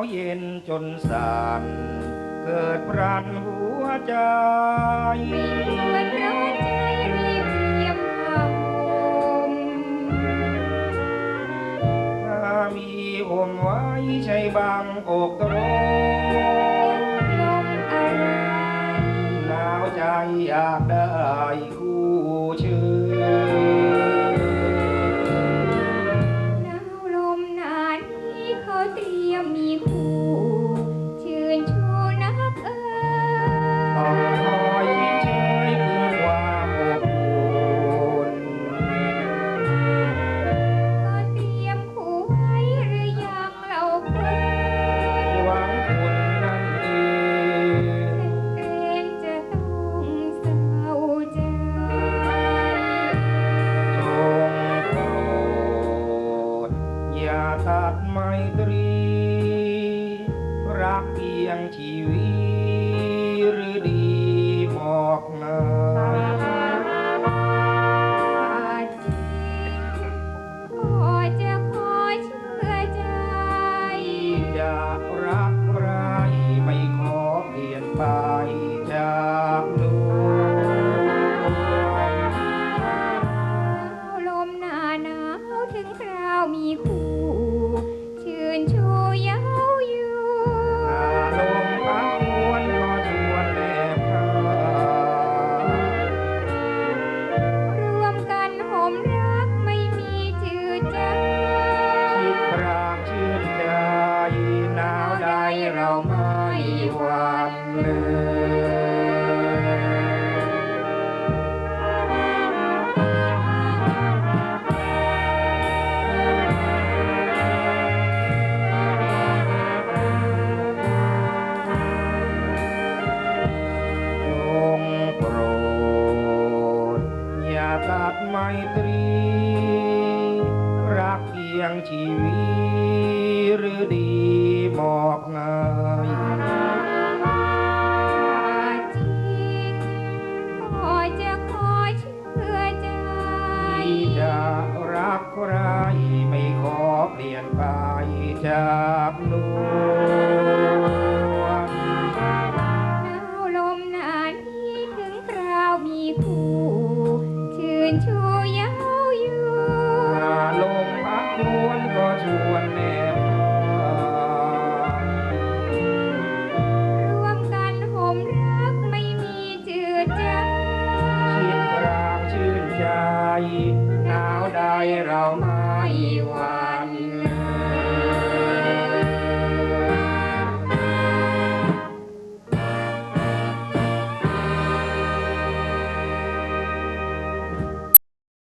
าวเย็นจนสั่นเกิดปรานหัวใจมีอมไว้ใช้บางอกตรงหนาวใจอยากได้คู่ชื่อ negeri yang ciwi. ขาดไมตรี รักเพียงชีวิต